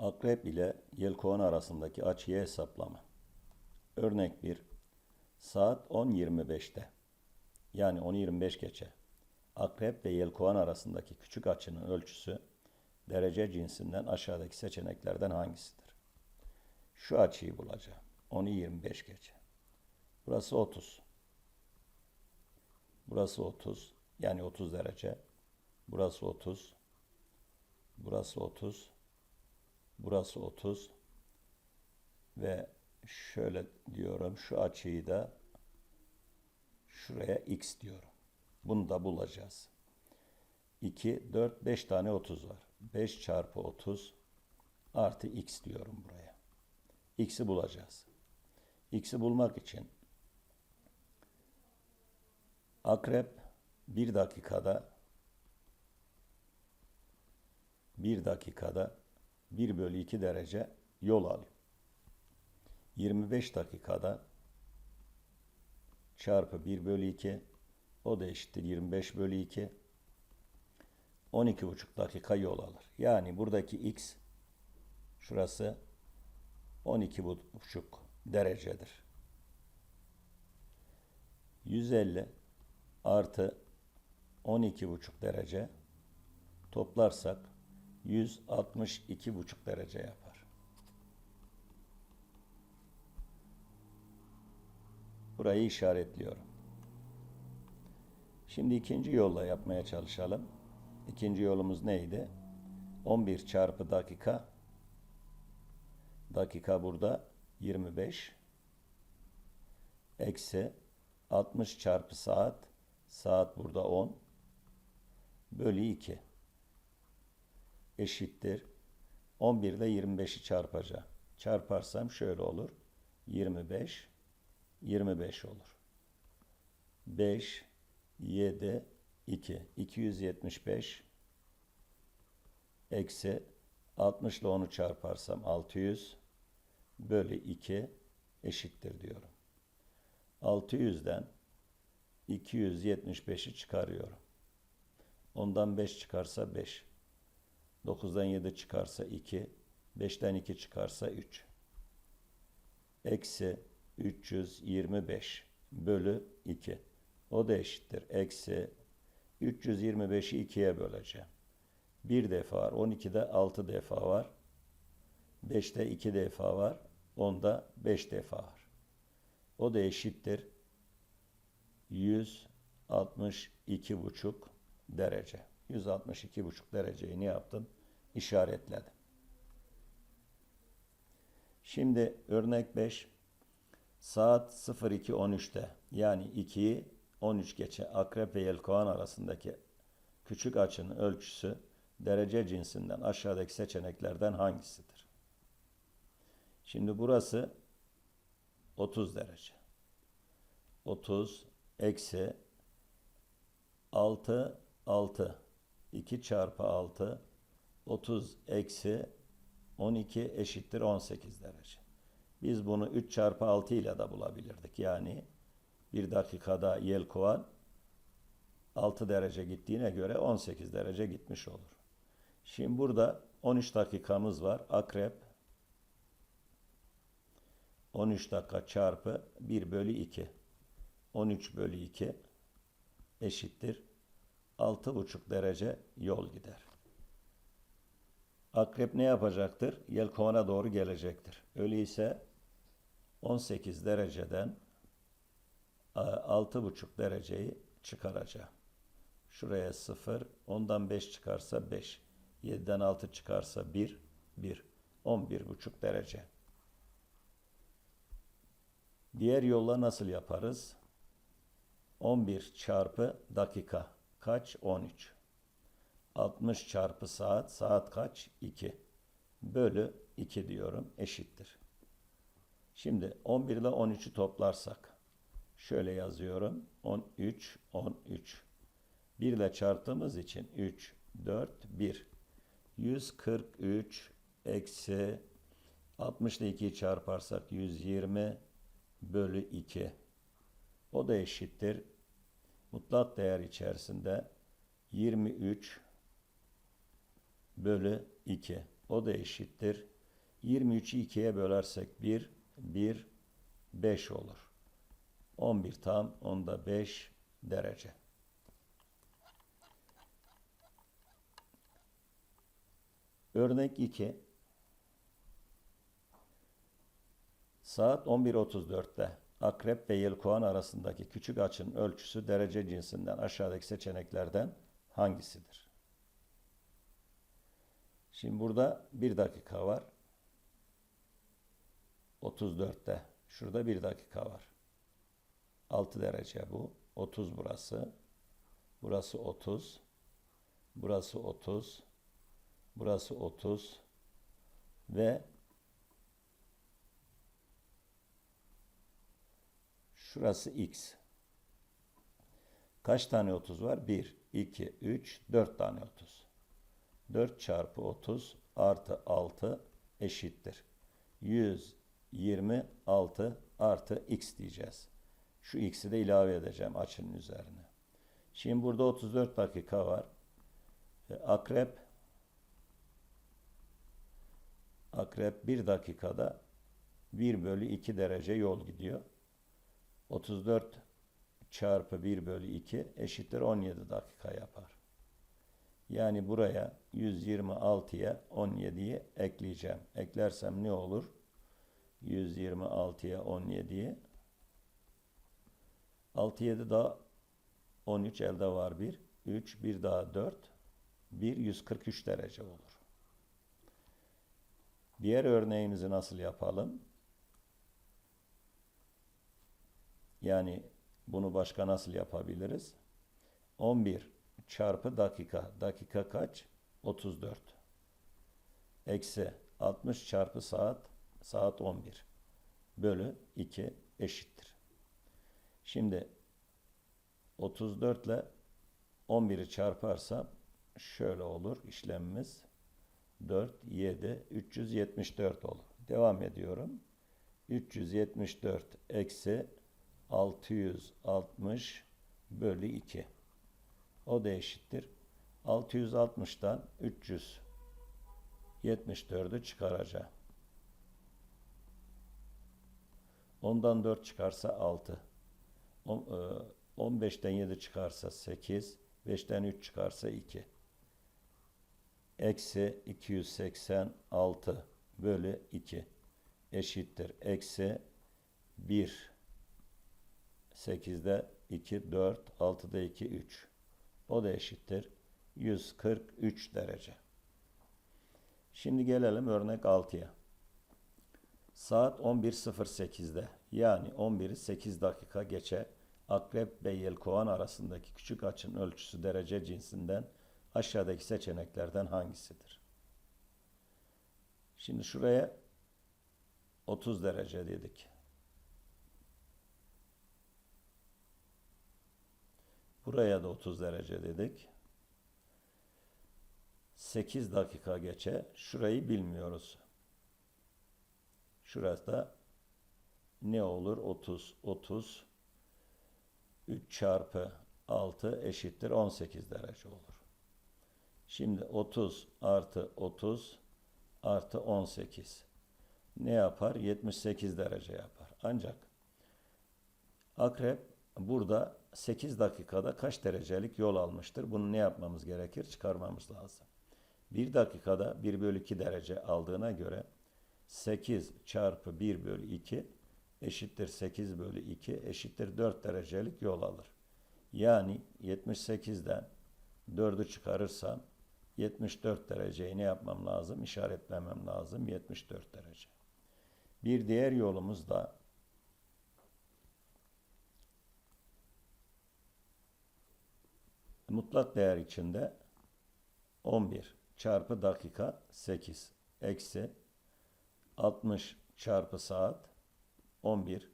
Akrep ile yelkovan arasındaki açıyı hesaplama. Örnek 1. Saat 10.25'te yani 10.25 geçe. Akrep ve yelkovan arasındaki küçük açının ölçüsü derece cinsinden aşağıdaki seçeneklerden hangisidir? Şu açıyı bulacağım. 10.25 geçe. Burası 30. Burası 30. Yani 30 derece. Burası 30. Burası 30. Burası 30. Ve şöyle diyorum. Şu açıyı da şuraya x diyorum. Bunu da bulacağız. 2, 4, 5 tane 30 var. 5 çarpı 30 artı x diyorum buraya. X'i bulacağız. X'i bulmak için akrep bir dakikada bir dakikada 1 bölü 2 derece yol alıyor. 25 dakikada çarpı 1 bölü 2 o da eşittir 25 bölü 2 12,5 dakika yol alır. Yani buradaki x şurası 12,5 derecedir. 150 artı 12,5 derece toplarsak 162,5 derece yapar. Burayı işaretliyorum. Şimdi ikinci yolla yapmaya çalışalım. İkinci yolumuz neydi? 11 çarpı dakika. Dakika burada 25. Eksi 60 çarpı saat. Saat burada 10. Bölü 2. Eşittir. 11 ile 25'i çarpacağım. Çarparsam şöyle olur. 25. 25 olur. 5, 7, 2. 275 eksi 60 ile 10'u çarparsam 600 bölü 2 eşittir diyorum. 600'den 275'i çıkarıyorum. Ondan 5 çıkarsa 5. 9'dan 7 çıkarsa 2. 5'ten 2 çıkarsa 3. Eksi 325 bölü 2. O da eşittir. Eksi 325'i 2'ye böleceğim. Bir defa var. 12'de 6 defa var. 5'te 2 defa var. 10'da 5 defa var. O da eşittir. 162,5 derece. 162,5 dereceyi ne yaptım? İşaretledim. Şimdi örnek 5. Saat 02.13'te yani 2'yi 13 geçe akrep ve yelkovan arasındaki küçük açının ölçüsü derece cinsinden aşağıdaki seçeneklerden hangisidir? Şimdi burası 30 derece. 30 eksi 6 6 2 çarpı 6 30 eksi 12 eşittir 18 derece. Biz bunu 3 çarpı 6 ile de bulabilirdik. Yani bir dakikada yelkovan 6 derece gittiğine göre 18 derece gitmiş olur. Şimdi burada 13 dakikamız var. Akrep 13 dakika çarpı 1 bölü 2. 13 bölü 2 eşittir. 6,5 derece yol gider. Akrep ne yapacaktır? Yelkovana doğru gelecektir. Öyleyse 18 dereceden 6,5 dereceyi çıkaracağım. Şuraya 0, ondan 5 çıkarsa 5, 7'den 6 çıkarsa 1, 1, 11,5 derece. Diğer yolla nasıl yaparız? 11 çarpı dakika kaç? 13. 60 çarpı saat, saat kaç? 2. Bölü 2 diyorum, eşittir. Şimdi 11 ile 13'ü toplarsak, şöyle yazıyorum, 13, 13. 1 ile çarptığımız için 3, 4, 1. 143 eksi 60 ile 2'yi çarparsak 120 bölü 2. O da eşittir. Mutlak değer içerisinde 23 bölü 2. O da eşittir. 23'ü 2'ye bölersek 1, 1, 5 olur. 11 tam onda 5 derece. Örnek 2. Saat 11.34'te akrep ve yelkoğan arasındaki küçük açının ölçüsü derece cinsinden aşağıdaki seçeneklerden hangisidir? Şimdi burada 1 dakika var. 34'te. Şurada 1 dakika var. 6 derece bu. 30 burası. Burası 30. Burası 30. Burası 30. Ve şurası x. Kaç tane 30 var? 1, 2, 3, 4 tane 30. 4 çarpı 30 artı 6 eşittir. 126 artı x diyeceğiz. Şu x'i de ilave edeceğim açının üzerine. Şimdi burada 34 dakika var. E, Akrep Akrep 1 dakikada 1 bölü 2 derece yol gidiyor. 34 çarpı 1 bölü 2 eşittir 17 dakika yapar. Yani buraya 126'ya 17'yi ekleyeceğim. Eklersem ne olur? 126'ya 17'yi 6 7 daha 13 elde var 1. 3 1 daha 4 1 143 derece olur. Diğer örneğimizi nasıl yapalım? Yani bunu başka nasıl yapabiliriz? 11 çarpı dakika. Dakika kaç? 34. Eksi 60 çarpı saat. Saat 11. Bölü 2 eşittir. Şimdi 34 ile 11'i çarparsam şöyle olur işlemimiz. 4, 7, 374 olur. Devam ediyorum. 374 eksi 660 bölü 2. O da eşittir. 660'dan 374'ü çıkaracağım. Ondan 4 çıkarsa 6. 15'ten 7 çıkarsa 8. 5'ten 3 çıkarsa 2. Eksi 286 bölü 2 eşittir. Eksi 1. 8'de 2, 4, 6'da 2, 3. O da eşittir. 143 derece. Şimdi gelelim örnek 6'ya. Saat 11.08'de yani 11'i 8 dakika geçe akrep ve yelkovan arasındaki küçük açının ölçüsü derece cinsinden aşağıdaki seçeneklerden hangisidir? Şimdi şuraya 30 derece dedik. Buraya da 30 derece dedik. 8 dakika geçe şurayı bilmiyoruz. Şurası da ne olur? 30, 30, 3 çarpı 6 eşittir 18 derece olur. Şimdi 30 artı 30 artı 18 ne yapar? 78 derece yapar. Ancak akrep burada 8 dakikada kaç derecelik yol almıştır? Bunu ne yapmamız gerekir? Çıkarmamız lazım. 1 dakikada 1 bölü 2 derece aldığına göre 8 çarpı 1 bölü 2 eşittir 8 bölü 2 eşittir 4 derecelik yol alır. Yani 78'den 4'ü çıkarırsam 74 dereceyi ne yapmam lazım? İşaretlemem lazım. 74 derece. Bir diğer yolumuz da mutlak değer içinde 11 çarpı dakika 8 eksi 60 çarpı saat 11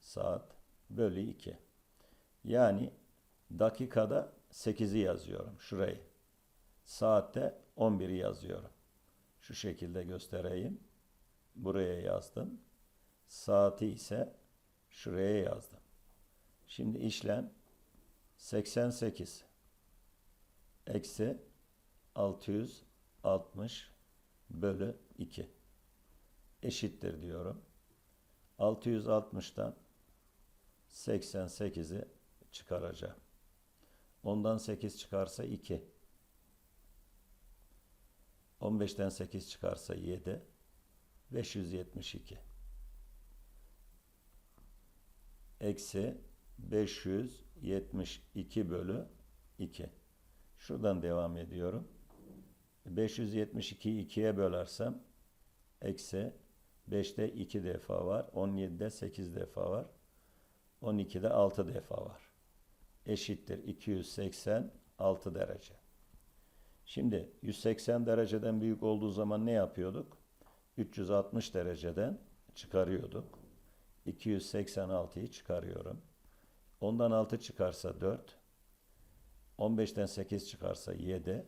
saat bölü 2. Yani dakikada 8'i yazıyorum şurayı. Saatte 11'i yazıyorum. Şu şekilde göstereyim. Buraya yazdım. Saati ise şuraya yazdım. Şimdi işlem 88 eksi 660 bölü 2 eşittir diyorum. 660'tan 88'i çıkaracağım. Ondan 8 çıkarsa 2. 15'ten 8 çıkarsa 7. 572. Eksi 572 bölü 2. Şuradan devam ediyorum. 572'yi 2'ye bölersem eksi 5'te 2 defa var. 17'de 8 defa var. 12'de 6 defa var. Eşittir 286 derece. Şimdi 180 dereceden büyük olduğu zaman ne yapıyorduk? 360 dereceden çıkarıyorduk. 286'yı çıkarıyorum. Ondan 6 çıkarsa 4. 15'ten 8 çıkarsa 7.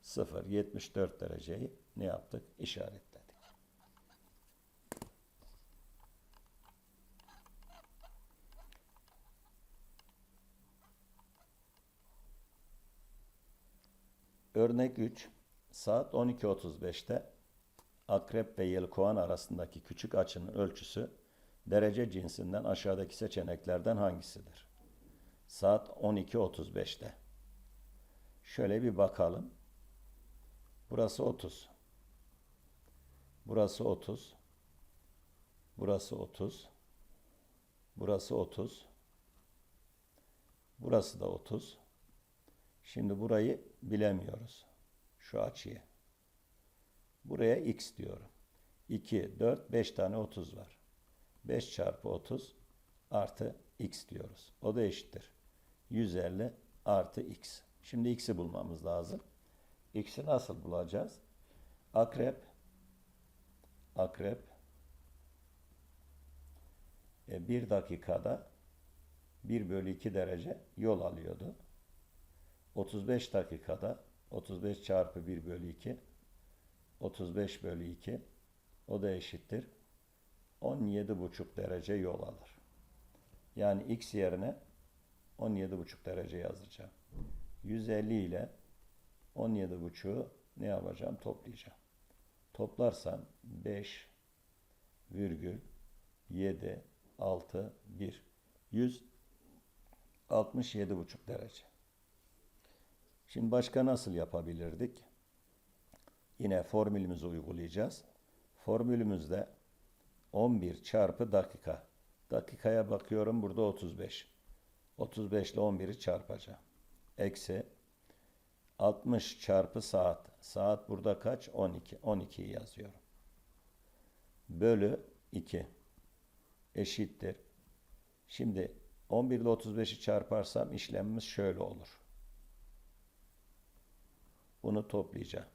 0. 74 dereceyi ne yaptık? İşaretledik. Örnek 3. Saat 12.35'te akrep ve yelkoğan arasındaki küçük açının ölçüsü derece cinsinden aşağıdaki seçeneklerden hangisidir? Saat 12.35'te. Şöyle bir bakalım. Burası 30. Burası 30. Burası 30. Burası 30. Burası da 30. Şimdi burayı bilemiyoruz. Şu açıyı. Buraya x diyorum. 2, 4, 5 tane 30 var. 5 çarpı 30 artı x diyoruz. O da eşittir. 150 artı x. Şimdi x'i bulmamız lazım. X'i nasıl bulacağız? Akrep akrep e, bir dakikada 1 bölü 2 derece yol alıyordu. 35 dakikada 35 çarpı 1 bölü 2 35 bölü 2 o da eşittir 17,5 derece yol alır. Yani x yerine 17,5 derece yazacağım. 150 ile 17,5'u ne yapacağım? Toplayacağım. Toplarsam 5 virgül 7 6 1 167,5 derece. Şimdi başka nasıl yapabilirdik? Yine formülümüzü uygulayacağız. Formülümüzde 11 çarpı dakika. Dakikaya bakıyorum burada 35. 35 ile 11'i çarpacağım. Eksi 60 çarpı saat. Saat burada kaç? 12. 12'yi yazıyorum. Bölü 2 eşittir. Şimdi 11 ile 35'i çarparsam işlemimiz şöyle olur. Bunu toplayacağım.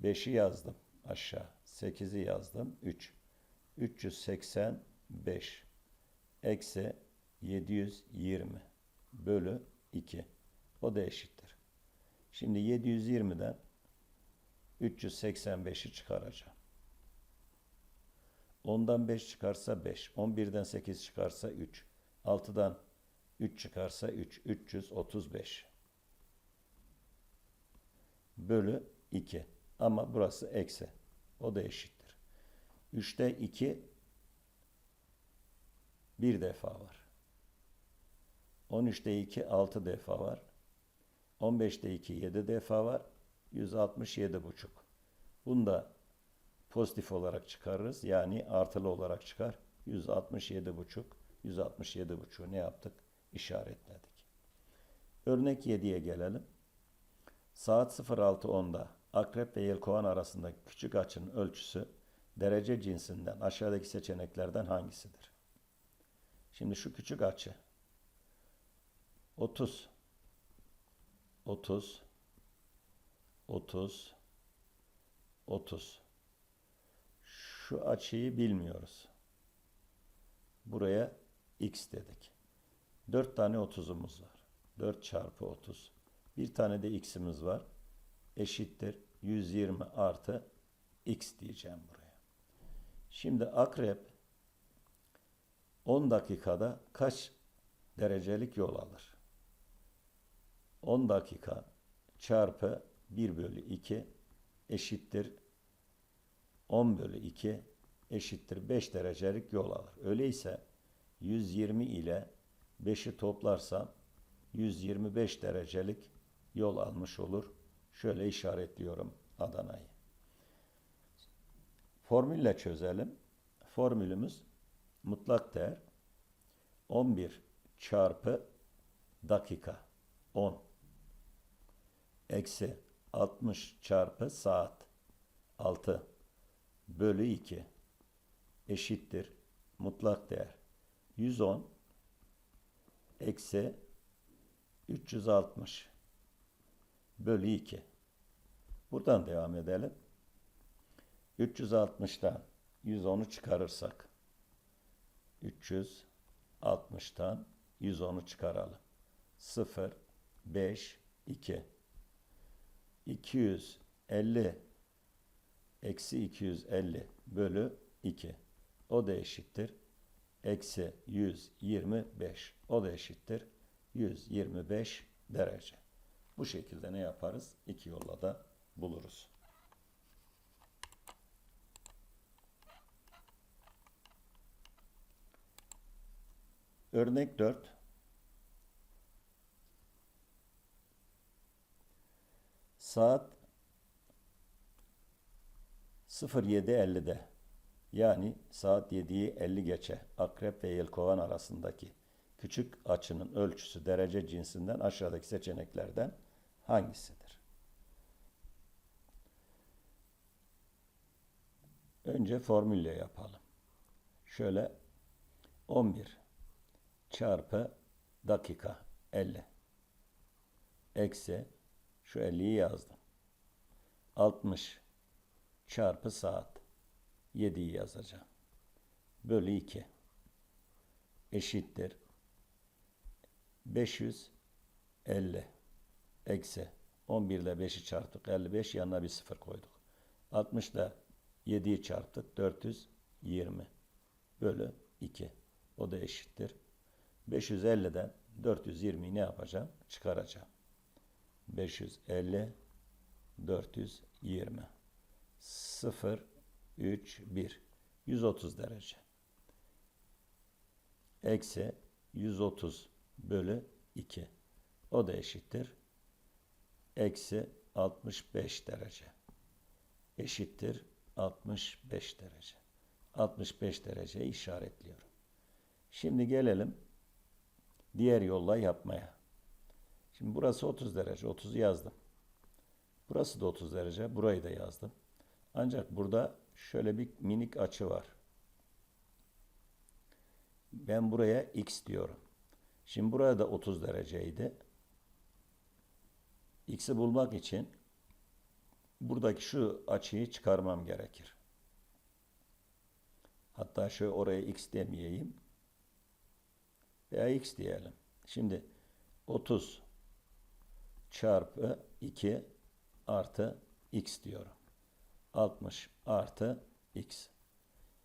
5'i yazdım aşağı. 8'i yazdım. 3. 385 eksi 720 bölü 2. O da eşittir. Şimdi 720'den 385'i çıkaracağım. 10'dan 5 çıkarsa 5. 11'den 8 çıkarsa 3. 6'dan 3 çıkarsa 3. 335 bölü 2. Ama burası eksi. O da eşittir. 3'te 2 bir defa var. 13'te 2 6 defa var. 15'te 2 7 defa var. 167 buçuk. Bunu da pozitif olarak çıkarırız. Yani artılı olarak çıkar. 167 buçuk. 167 buçuğu ne yaptık? İşaretledik. Örnek 7'ye gelelim. Saat 06.10'da akrep ve yelkovan arasındaki küçük açının ölçüsü derece cinsinden aşağıdaki seçeneklerden hangisidir? Şimdi şu küçük açı 30 30 30 30 şu açıyı bilmiyoruz. Buraya x dedik. 4 tane 30'umuz var. 4 çarpı 30 bir tane de x'imiz var. Eşittir 120 artı x diyeceğim buraya. Şimdi akrep 10 dakikada kaç derecelik yol alır? 10 dakika çarpı 1 bölü 2 eşittir 10 bölü 2 eşittir 5 derecelik yol alır. Öyleyse 120 ile 5'i toplarsam 125 derecelik yol almış olur. Şöyle işaretliyorum Adana'yı. Formülle çözelim. Formülümüz mutlak değer 11 çarpı dakika 10 eksi 60 çarpı saat 6 bölü 2 eşittir mutlak değer. 110 eksi 360 bölü 2 buradan devam edelim. 360'tan 110'u çıkarırsak 360'tan 110'u çıkaralım. 0 5 2 250 eksi 250 bölü 2 o da eşittir eksi 125 o da eşittir 125 derece. Bu şekilde ne yaparız? İki yolla da buluruz. Örnek 4. Saat 07.50'de yani saat 7'yi 50 geçe akrep ve yelkovan arasındaki küçük açının ölçüsü derece cinsinden aşağıdaki seçeneklerden hangisidir? Önce formülle yapalım. Şöyle 11 çarpı dakika 50 eksi şu 50'yi yazdım. 60 çarpı saat 7'yi yazacağım. Bölü 2 eşittir 550 eksi 11 ile 5'i çarptık 55 yanına bir sıfır koyduk. 60 ile 7'yi çarptık 420 bölü 2 o da eşittir. 550'den 420'yi ne yapacağım? Çıkaracağım. 550 420 0 3 1 130 derece. Eksi 130 bölü 2. O da eşittir. Eksi 65 derece. Eşittir 65 derece. 65 dereceyi işaretliyorum. Şimdi gelelim diğer yolla yapmaya. Şimdi burası 30 derece. 30'u yazdım. Burası da 30 derece. Burayı da yazdım. Ancak burada şöyle bir minik açı var. Ben buraya x diyorum. Şimdi buraya da 30 dereceydi. X'i bulmak için buradaki şu açıyı çıkarmam gerekir. Hatta şöyle oraya x demeyeyim. Veya x diyelim. Şimdi 30 çarpı 2 artı x diyorum. 60 artı x.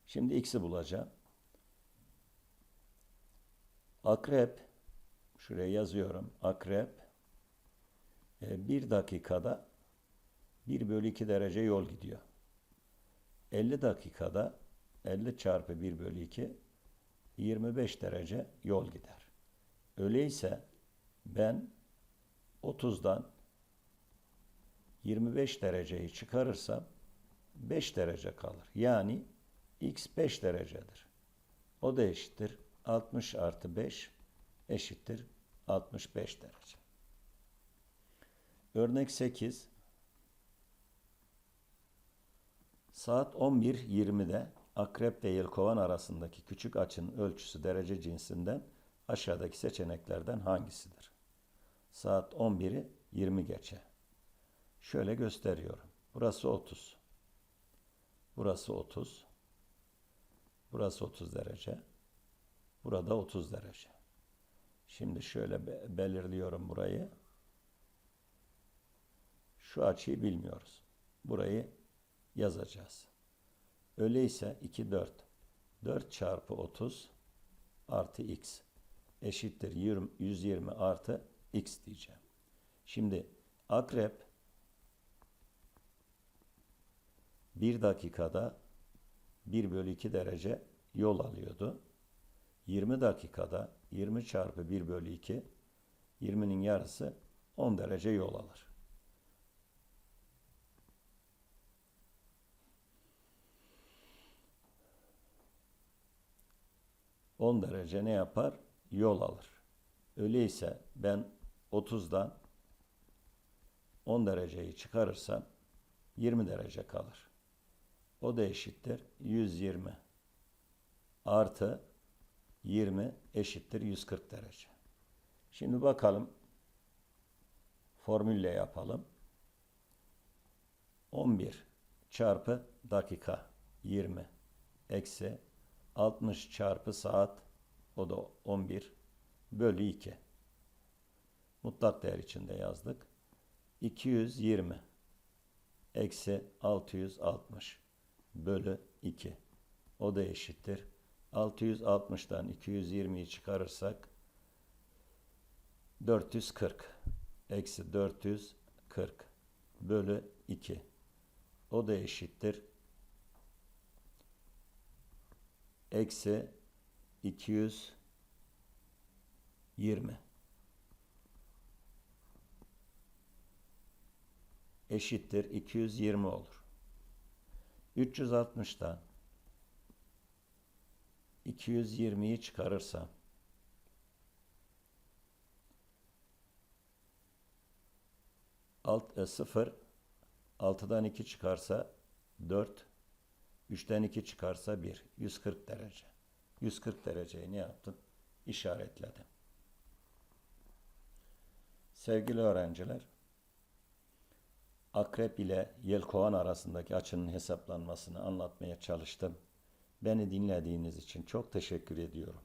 Şimdi x'i bulacağım. Akrep, şuraya yazıyorum. Akrep e, bir dakikada 1 bölü 2 derece yol gidiyor. 50 dakikada 50 çarpı 1 bölü 2 25 derece yol gider. Öyleyse ben 30'dan 25 dereceyi çıkarırsam 5 derece kalır. Yani x 5 derecedir. O da eşittir 60 artı 5 eşittir 65 derece. Örnek 8 Saat 11.20'de akrep ve yelkovan arasındaki küçük açının ölçüsü derece cinsinden aşağıdaki seçeneklerden hangisidir? Saat 11'i 20 geçe. Şöyle gösteriyorum. Burası 30. Burası 30. Burası 30 derece. Burada 30 derece. Şimdi şöyle belirliyorum burayı. Şu açıyı bilmiyoruz. Burayı yazacağız. Öyleyse 2 4. 4 çarpı 30 artı x eşittir 20, 120 artı x diyeceğim. Şimdi akrep 1 dakikada 1 bölü 2 derece yol alıyordu. 20 dakikada 20 çarpı 1 bölü 2 20'nin yarısı 10 derece yol alır. On derece ne yapar? Yol alır. Öyleyse ben 30'dan 10 dereceyi çıkarırsam 20 derece kalır. O da eşittir 120 artı 20 eşittir 140 derece. Şimdi bakalım formülle yapalım. 11 çarpı dakika 20 eksi 60 çarpı saat o da 11 bölü 2. Mutlak değer içinde yazdık. 220 eksi 660 bölü 2. O da eşittir. 660'dan 220'yi çıkarırsak 440 eksi 440 bölü 2. O da eşittir. Eksi 220 eşittir 220 olur. 360'dan 220'yi çıkarırsam alt, e, 0 6'dan 2 çıkarsa 4 3'ten 2 çıkarsa 1 140 derece 140 dereceyi ne yaptım? İşaretledim. Sevgili öğrenciler Akrep ile yelkovan arasındaki açının hesaplanmasını anlatmaya çalıştım. Beni dinlediğiniz için çok teşekkür ediyorum.